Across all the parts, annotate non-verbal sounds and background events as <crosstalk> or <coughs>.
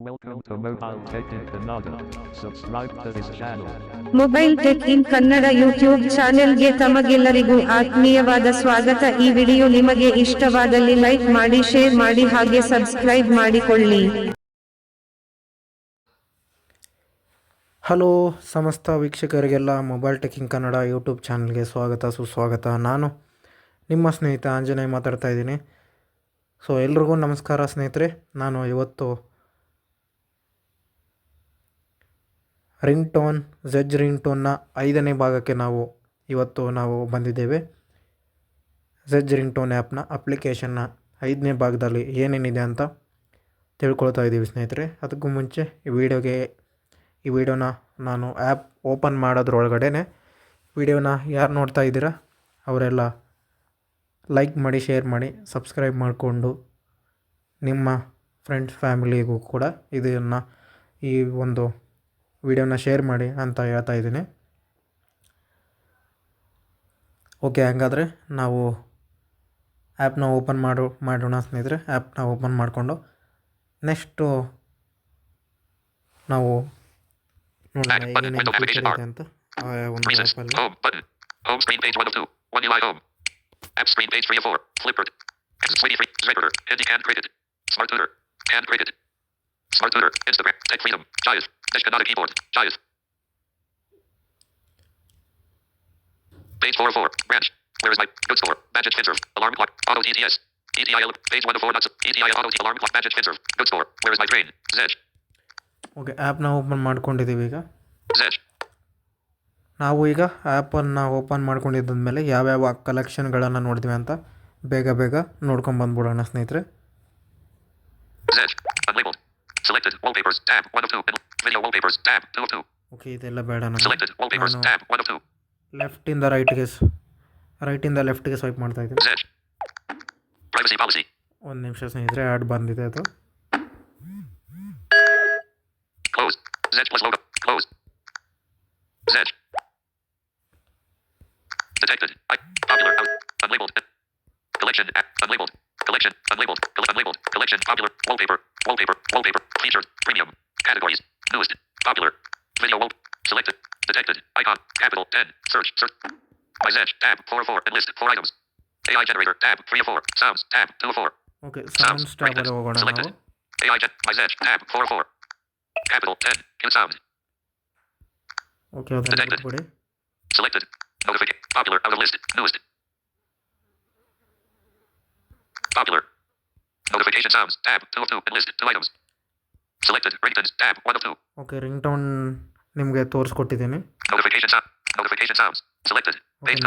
Welcome to Mobile Tech in Kannada. Subscribe to this channel. Mobile tech in Kannada YouTube ಚಾನೆಲ್ಗೆ ತಮಗೆಲ್ಲರಿಗೂ ಆತ್ಮೀಯವಾದ ಸ್ವಾಗತ. ಈ ವಿಡಿಯೋ ನಿಮಗೆ ಇಷ್ಟವಾದಲ್ಲಿ ಲೈಕ್ ಮಾಡಿ ಶೇರ್ ಮಾಡಿ ಹಾಗೆ ಸಬ್ಸ್ಕ್ರೈಬ್ ಮಾಡಿಕೊಳ್ಳಿ. ಹಲೋ ಸಮಸ್ತ ವೀಕ್ಷಕರಿಗೆಲ್ಲ ಮೊಬೈಲ್ ಟೆಕಿಂಗ್ ಕನ್ನಡ ಯೂಟ್ಯೂಬ್ ಚಾನಲ್ಗೆ ಸ್ವಾಗತ ಸುಸ್ವಾಗತ. ನಾನು ನಿಮ್ಮ ಸ್ನೇಹಿತ ಆಂಜನೇಯ ಮಾತಾಡ್ತಾ ಇದ್ದೀನಿ. ಸೊ ಎಲ್ರಿಗೂ ನಮಸ್ಕಾರ ಸ್ನೇಹಿತರೆ. ನಾನು ಇವತ್ತು ರಿಂಗ್ ಟೋನ್ ಝಜ್ ರಿಂಗ್ ಟೋನ್ನ ಐದನೇ ಭಾಗಕ್ಕೆ ನಾವು ಇವತ್ತು ನಾವು ಬಂದಿದ್ದೇವೆ. ಝಜ್ ರಿಂಗ್ ಟೋನ್ ಆ್ಯಪ್ನ ಅಪ್ಲಿಕೇಶನ್ನ ಐದನೇ ಭಾಗದಲ್ಲಿ ಏನೇನಿದೆ ಅಂತ ತಿಳ್ಕೊಳ್ತಾ ಇದ್ದೀವಿ ಸ್ನೇಹಿತರೆ. ಅದಕ್ಕೂ ಮುಂಚೆ ಈ ವಿಡಿಯೋಗೆ, ಈ ವಿಡಿಯೋನ ನಾನು ಆ್ಯಪ್ ಓಪನ್ ಮಾಡೋದ್ರೊಳಗಡೆ ವಿಡಿಯೋನ ಯಾರು ನೋಡ್ತಾ ಇದ್ದೀರಾ, ಅವರೆಲ್ಲ ಲೈಕ್ ಮಾಡಿ, ಶೇರ್ ಮಾಡಿ, ಸಬ್ಸ್ಕ್ರೈಬ್ ಮಾಡಿಕೊಂಡು ನಿಮ್ಮ ಫ್ರೆಂಡ್ಸ್ ಫ್ಯಾಮಿಲಿಗೂ ಕೂಡ ಇದನ್ನು ಈ ಒಂದು ವಿಡಿಯೋನ ಶೇರ್ ಮಾಡಿ ಅಂತ ಹೇಳ್ತಾ ಇದ್ದೀನಿ. ಓಕೆ ಹಂಗಾದರೆ ನಾವು ಆ್ಯಪ್ನ ಓಪನ್ ಮಾಡು ಮಾಡೋಣ ಸ್ನೇಹಿತರೆ. ಆ್ಯಪ್ನ ಓಪನ್ ಮಾಡಿಕೊಂಡು ನೆಕ್ಸ್ಟು ನಾವು ನೋಡೋಣ ಅಂತ. Screen smart Smart Twitter, Instagram. Tech freedom. Giant. Dash Canada keyboard. Giant. Page 404, Branch. Where is my good store? Badget Finserv. Alarm clock. Auto TTS. ETIL, Page 1 of 4. Not Auto T. Alarm clock. Badget Finserv. Good store. Where is my train? Zedge. Okay ಆ್ಯಪ್ನ open ಮಾಡ್ಕೊಂಡಿದ್ದೀವಿ ಈಗ Zedge. ನಾವು ಈಗ ಆ್ಯಪನ್ನು open ಮಾಡ್ಕೊಂಡಿದ್ದಾದ್ಮೇಲೆ ಯಾವ್ಯಾವ ಕಲೆಕ್ಷನ್ಗಳನ್ನು ನೋಡಿದ್ವಿ ಅಂತ ಬೇಗ ಬೇಗ ನೋಡ್ಕೊಂಡು ಬಂದ್ಬಿಡೋಣ ಸ್ನೇಹಿತರೆ tab one of two video wallpapers tab two of two. Okay ಇದೆಲ್ಲ ಬೇಡ Selected wallpapers tab one of two. Left ಇಂದ ರೈಟ್ ಗೆ ರೈಟ್ ಇಂದ ಲೆಫ್ಟ್ ಗೆ ಸ್ವೈಪ್ ಮಾಡ್ತಾ ಇದ್ದೀನಿ. Z. Privacy policy. ಒಂದು ನಿಮಿಷ ಸ್ನೇಹಿತರೆ ಆಡ್ ಬಂದಿದೆ ಅದು. Close. Z plus logo. Close. Z. Detected. I popular unlabeled collection unlabeled collection unlabeled unlabeled collection popular wallpaper list. Four items. AI generator. Tab. Three of four. Sounds. Tab. Two of four. Okay. Sounds. Sounds tab ಹೋಗೋಣ ನಾವು. AI gen. My Z. Tab. Four of four. Capital. Ten. In sound. Okay. Detected. Selected. Notification. Popular. Out of list. Newest. Popular. Notification sounds. Tab. Two of two. Enlist. Two items. Selected. Ringtones. Tab. One of two. Okay. Ringtone. ನಿಮಗೆ ತೋರಿಸ್ಕೊಟ್ಟಿದ್ದೀನಿ notification sounds selected playನ್ the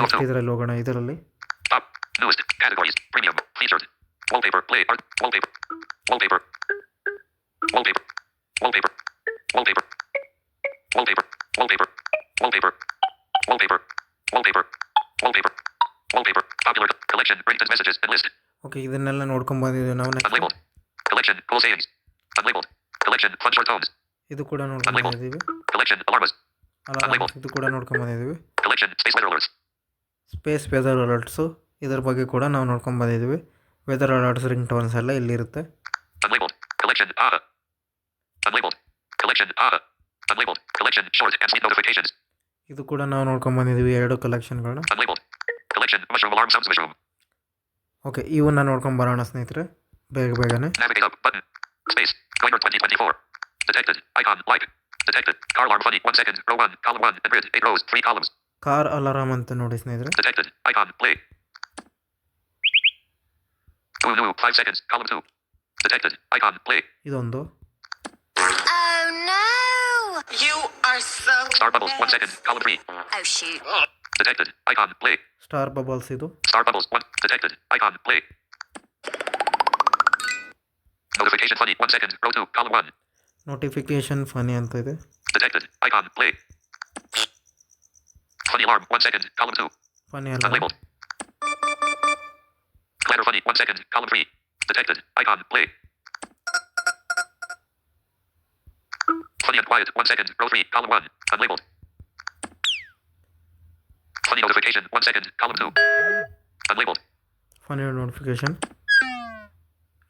one the bird own they bud own they collection message mess ಇದನ್ನೆಲ್ಲ ನೋಡ್ಕೊಂಬಂದಿಗೋ collection close ಏಲ್ ಪದ್ಲೇ collection ಇದು ಕೂಡ ನೋಡ್ಕೊಂಡ್ collection space weather ಅಲರ್ಟ್ಸು ಇದ್ರ ಬಗ್ಗೆ ಕೂಡ ನಾವು ನೋಡ್ಕೊಂಡು ಬಂದಿದ್ವಿ ವೆದರ್ ಅಲರ್ಟ್ಸ್ ರಿಂಗ್ ಟೋನ್ಸ್ ಎಲ್ಲ ಇಲ್ಲಿರುತ್ತೆ ಇದು ಕೂಡ ನಾವು ನೋಡ್ಕೊಂಡು ಬಂದಿದ್ವಿ ಎರಡು ಕಲೆಕ್ಷನ್ಗಳನ್ನ ಓಕೆ ಇವನ್ನ ನೋಡ್ಕೊಂಡು ಬರೋಣ ಸ್ನೇಹಿತರೆ ಬೇಗ ಬೇಗನೆ Detected. Icon light. Detected. Car alarm funny. One second. Row one. Column one. And grid. Eight rows. Three columns. Car alarm ಅಂತ ನೋಡಿ ಸ್ನೇಹಿತರೆ Detected. Icon. Play. Two new. 5 seconds. Column 2. Detected. Icon. Play. ಇದೊಂದು Oh no! You are so. Star bubbles. 1 second. Column 3. Oh shoot. Detected. Icon. Play. Star bubbles ಇದು Star bubbles. 1. Detected. Icon. Play. Notification funny. 1 second. Row 2. Column 1. Notification funny ಅಂತ ಇದೆ Detected. Icon. Play. funny alarm. One second. Column two. Funny alarm. Unlabeled. Clatter funny. One second. Column three. Detected. Icon. Play. Funny and quiet. One second. Row three. Column one. Unlabeled. Funny notification. One second. Column two. Unlabeled. Funny notification.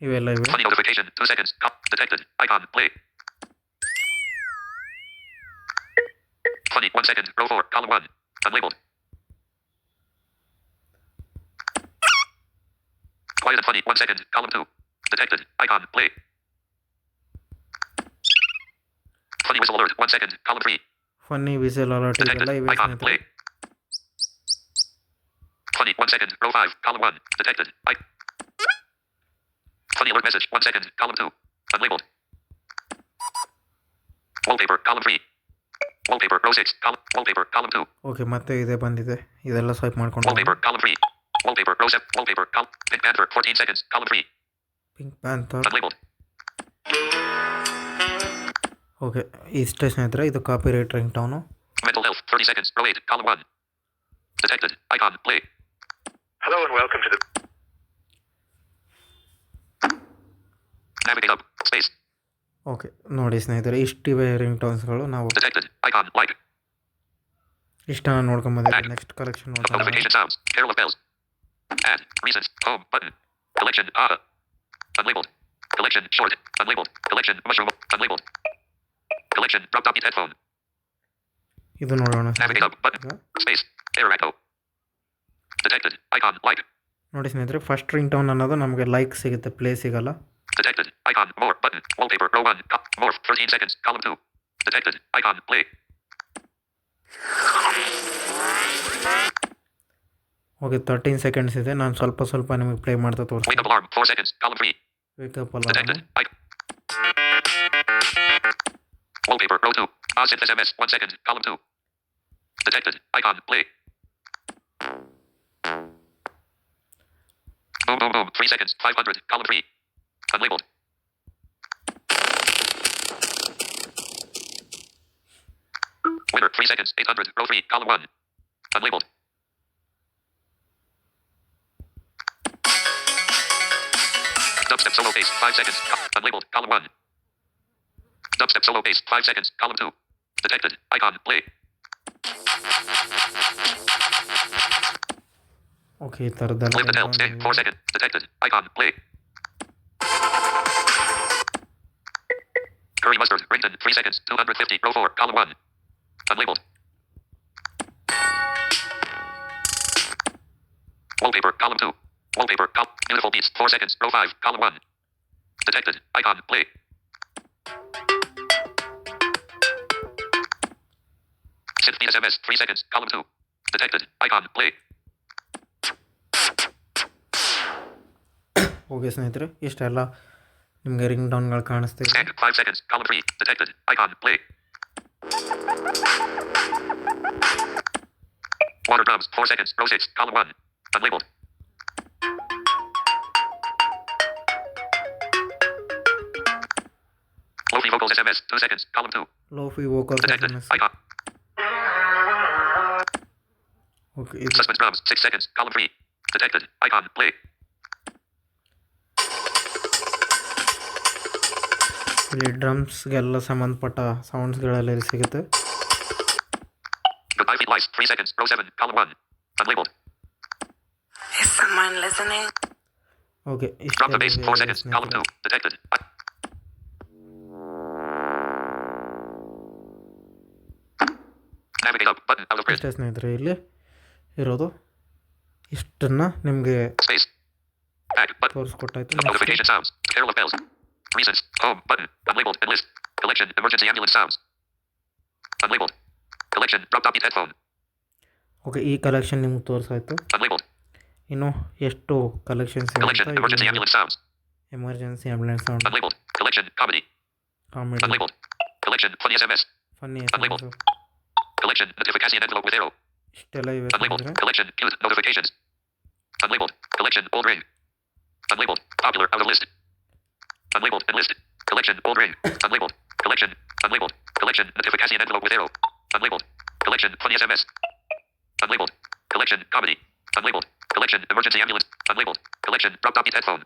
ಇವೆಲ್ಲ ಇವೆ funny notification 2 seconds Cop. detected icon play funny 1 second row 4 column 1 Unlabeled. Quiet and funny. One second. Column two. Detected. Icon. Play. Funny whistle alert. One second. Column three. Funny whistle alert ಇದೆಲ್ಲ Detected. ಇವೆ Icon. ಸ್ನೇಹಿತರೆ Play. Funny. One second. Row five. Column one. Detected. I. Funny alert message. One second. Column two. Unlabeled. Wallpaper. Column three. Wallpaper. Row six. Column. Wallpaper. Column two. Okay ಮತ್ತೆ ಇದೆ ಬಂದಿದೆ ಇದೆಲ್ಲ swipe ಮಾಡ್ಕೊಂಡು Wallpaper. Column three. Wallpaper. Row seven. Wallpaper. Column. Pink Panther. 14 seconds. Column three. Pink panther Unlabeled. Okay ಇಷ್ಟೇ ಸ್ನೇಹಿತರೆ ಇದು copy right ring town Mental health. 30 seconds. Row eight. Column one. Detected. Icon. Play. Hello and welcome to the Navigate up. Space. okay ನೋಡಿ ಸ್ನೇಹಿತರೆ ಇಷ್ಟಿವೆ ring ಟೋನ್ಸ್ಗಳು ನಾವು ಇಷ್ಟ ನೋಡ್ಕೊಂಬಂದಿದ್ದೀವಿ next collection Unlabeled. Collection. Short. Unlabeled. Collection. Mushroom. Unlabeled. Collection. Drop down headphone. ಇದು ನೋಡೋಣ. Space detected icon like ನೋಡಿ ಸ್ನೇಹಿತರೆ ಫಸ್ಟ್ ರಿಂಗ್ ಟೋನ್ ಅನ್ನೋದು ನಮಗೆ ಲೈಕ್ ಸಿಗುತ್ತೆ ಪ್ಲೇ ಸಿಗಲ್ಲ. Detected Icon. More. Button. Wallpaper. Row one. Co- more. 13 seconds. Column two. Detected. Icon. Play. Okay thirteen seconds ಇದೆ ನಾನು ಸ್ವಲ್ಪ ಸ್ವಲ್ಪ ನಿಮಗೆ ಪ್ಲೇ ಮಾಡ್ತಾ Wake ತೋರಿಸ್ತೀನಿ up alarm. 4 seconds. Column three. Wake up ಅಲ್ಲ Detected. Icon. Wallpaper. Row two. Osip SMS. 1 second. Column two. Detected. Icon. Play. Boom, boom, boom. 3 seconds. 500. Column three. Unlabeled. Winner. 3 seconds. 800. Row three. Column one. Unlabeled. Dubstep solo bass. 5 seconds. Co- unlabeled. Column one. Dubstep solo bass. 5 seconds. Column two. Detected. Icon. Play. Okay ಈ ಥರದ್ದೆಲ್ಲ Live the tail. Stay. 4 seconds. Detected. Icon. Play. Curry mustard. Rington. 3 seconds. 250. Row 4. Column 1. Unlabeled. Wallpaper. Column 2. Wallpaper. Col- Beautiful beats. 4 seconds. Row 5. Column 1. Detected. Icon. Play. Synth beat SMS. 3 seconds. Column 2. Detected. Icon. Play. <coughs> Okay ಸ್ನೇಹಿತರೆ ಇಷ್ಟೆಲ್ಲ ನಿಮಗೆ ring ಡೌನ್ಗಳು ಕಾಣಿಸ್ತಿದೆ Tag. 5 seconds. Column 3. Detected. Icon. Play. Water drums, four seconds, row six, column one, unlabeled. Lofi vocals SMS, two seconds, column two. Lofi vocals Detected. SMS. Icon. Okay. Suspense drums, six seconds, column three. Detected. Icon, play. ಇಲ್ಲಿ ಡ್ರಮ್ಸ್ಗೆಲ್ಲ ಸಂಬಂಧಪಟ್ಟ ಸೌಂಡ್ಸ್ಗಳೆಲ್ಲ ಇಲ್ಲಿ ಸಿಗುತ್ತೆ. Okay ಇಷ್ಟೇ ಸ್ನೇಹಿತರೆ ಇಲ್ಲಿ ಇರೋದು ಇಷ್ಟನ್ನ ನಿಮಗೆ ತೋರಿಸ್ಕೊಟ್ಟಾಯ್ತು. Next Notification sounds. Carol of bells. Reasons. Home. Button. Unlabeled. And list. Collection. Emergency ambulance sounds. Unlabeled. Collection. Drop top beat headphone. Okay ಈ ಕಲೆಕ್ಷನ್ ನಿಮ್ಗೆ ತೋರಿಸಾಯ್ತು Unlabeled. ಇನ್ನು ಎಷ್ಟು collections Collection. Emergency ambulance sounds. Emergency ambulance sound Unlabeled. Collection. Comedy. Comedy Unlabeled. Collection. Funny SMS. Funny Unlabeled. Collection. Notification envelope with arrow. ಇಷ್ಟೆಲ್ಲ ಇವೆ Unlabeled. ಸ್ನೇಹಿತರೆ Collection. Cute notifications. Unlabeled. Collection. Old ring. Unlabeled. Popular. Out of list. Unlabeled. Enlist. list. Collection. Old ring. Unlabeled. Collection. Unlabeled. Collection. Notification envelope with arrow. Unlabeled. Collection. Funny SMS. Unlabeled. Collection. Comedy. Unlabeled. Collection. Emergency ambulance. Unlabeled. Collection. Drop beat headphone.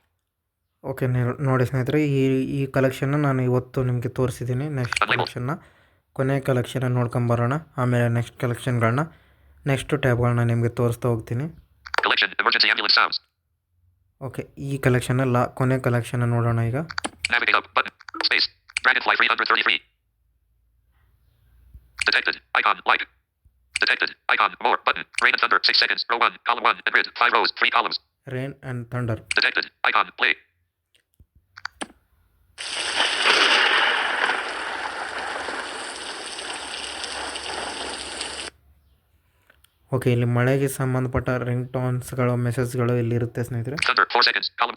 Okay ನೋಡಿ ಸ್ನೇಹಿತರೆ ಈ ಈ ಕಲೆಕ್ಷನ್ನ ನಾನು ಇವತ್ತು ನಿಮಗೆ ತೋರಿಸಿದ್ದೀನಿ next. ಕಲೆಕ್ಷನ್ನ ಕೊನೆಯ ಕಲೆಕ್ಷನ್ನ ನೋಡ್ಕೊಂಬರೋಣ ಆಮೇಲೆ ನೆಕ್ಸ್ಟ್ ಕಲೆಕ್ಷನ್ಗಳನ್ನ ನೆಕ್ಸ್ಟ್ ಟ್ಯಾಬ್ಗಳನ್ನ ನಿಮಗೆ ತೋರಿಸ್ತಾ ಹೋಗ್ತೀನಿ ಓಕೆ ಈ ಕಲೆಕ್ಷನ್ನ ಲಾ ಕೊನೆ ಕಲೆಕ್ಷನ್ನ ನೋಡೋಣ ಈಗ Navigate up. Button. Space. Dragonfly 333. Detected. Icon. Like. Detected. Icon. More. Button. Rain and thunder. Six seconds. Row one. Column one. And grid. Five rows. Three columns. Rain and thunder Detected. Icon. Play. Okay ಇಲ್ಲಿ ಮಳೆಗೆ ಸಂಬಂಧಪಟ್ಟ ring ಟೋನ್ಸ್ಗಳು ಮೆಸೇಜ್ಗಳು ಇಲ್ಲಿರುತ್ತೆ ಸ್ನೇಹಿತರೆ Thunder. Four seconds. Column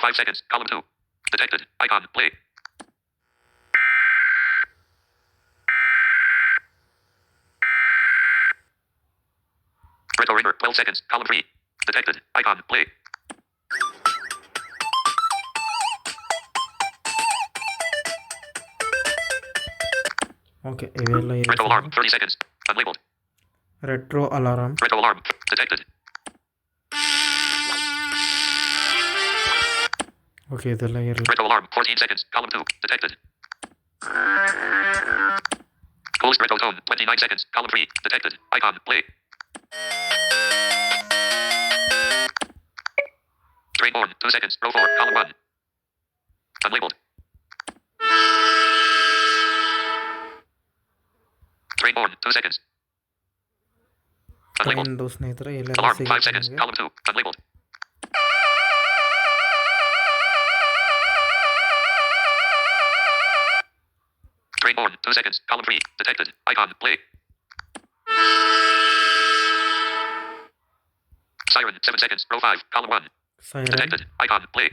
Five seconds. Column two. Detected. Icon. Play. Retro River. 12 seconds. Column three. Detected. Icon. Play. Okay, Retro alarm, 30 seconds. Unlabeled. Retro alarm. Retro alarm. Detected. Okay ಇದೆಲ್ಲ ಇರಲಿ Retro alarm. Fourteen seconds. Column two. Detected. Coolest retro tone. Twenty-nine seconds. Column three. Detected. Icon. Play. Train born. Two seconds. Row four. Column one. Unlabeled. Train born. Two seconds. Unlabeled. Trend ಸ್ನೇಹಿತರೆ ಇಲ್ಲೆಲ್ಲ Alarm. Five ಸಿಗುತ್ತೆ seconds. ನಿಮಗೆ Column two. Unlabeled. icon. Play. Siren. Seven seconds. Row five. Column one. Siren. Detected. Icon. Play.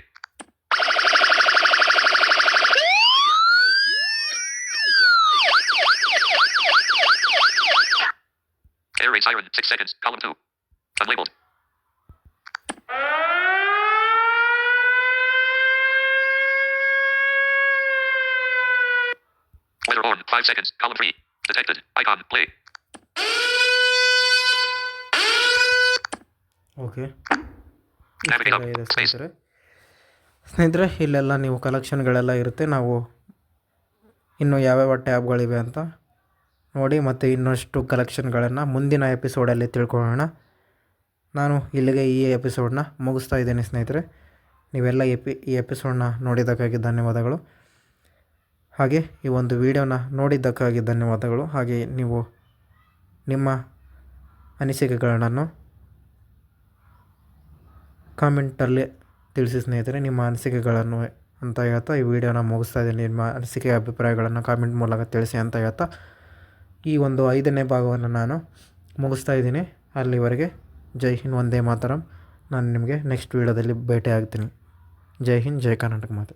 Air raid siren. Six seconds. Column two. Unlabeled. Weather horn Five seconds. Column three. Detected. Icon. Play. Okay. ಸ್ನೇಹಿತರೆ ಸ್ನೇಹಿತರೆ ಇಲ್ಲೆಲ್ಲ ನೀವು ಕಲೆಕ್ಷನ್ಗಳೆಲ್ಲ ಇರುತ್ತೆ ನಾವು ಇನ್ನು ಯಾವ್ಯಾವ ಟ್ಯಾಬ್ಗಳಿವೆ ಅಂತ ನೋಡಿ ಮತ್ತು ಇನ್ನಷ್ಟು ಕಲೆಕ್ಷನ್ಗಳನ್ನು ಮುಂದಿನ ಎಪಿಸೋಡಲ್ಲಿ ತಿಳ್ಕೊಳ್ಳೋಣ ನಾನು ಇಲ್ಲಿಗೆ ಈ ಎಪಿಸೋಡನ್ನ ಮುಗಿಸ್ತಾ ಇದ್ದೇನೆ ಸ್ನೇಹಿತರೆ ನೀವೆಲ್ಲ ಎಪಿ ಈ ಎಪಿಸೋಡನ್ನ ನೋಡಿದ್ದಕ್ಕಾಗಿ ಧನ್ಯವಾದಗಳು ಹಾಗೆ ಈ ಒಂದು ವಿಡಿಯೋನ ನೋಡಿದ್ದಕ್ಕಾಗಿ ಧನ್ಯವಾದಗಳು. ಹಾಗೆ ನೀವು ನಿಮ್ಮ ಅನಿಸಿಕೆಗಳನ್ನು ಕಾಮೆಂಟಲ್ಲಿ ತಿಳಿಸಿ ಸ್ನೇಹಿತರೆ, ನಿಮ್ಮ ಅನಿಸಿಕೆಗಳನ್ನು ಅಂತ ಹೇಳ್ತಾ ಈ ವಿಡಿಯೋನ ಮುಗಿಸ್ತಾ ಇದ್ದೀನಿ. ನಿಮ್ಮ ಅನಿಸಿಕೆ ಅಭಿಪ್ರಾಯಗಳನ್ನು ಕಾಮೆಂಟ್ ಮೂಲಕ ತಿಳಿಸಿ ಅಂತ ಹೇಳ್ತಾ ಈ ಒಂದು ಐದನೇ ಭಾಗವನ್ನು ನಾನು ಮುಗಿಸ್ತಾ ಇದ್ದೀನಿ. ಅಲ್ಲಿವರೆಗೆ ಜೈ ಹಿಂದ್ ಒಂದೇ ಮಾತರಂ. ನಾನು ನಿಮಗೆ ನೆಕ್ಸ್ಟ್ ವೀಡಿಯೋದಲ್ಲಿ ಭೇಟಿ ಆಗ್ತೀನಿ ಜೈ ಹಿಂದ್, ಜೈ ಕರ್ನಾಟಕ ಮಾತು.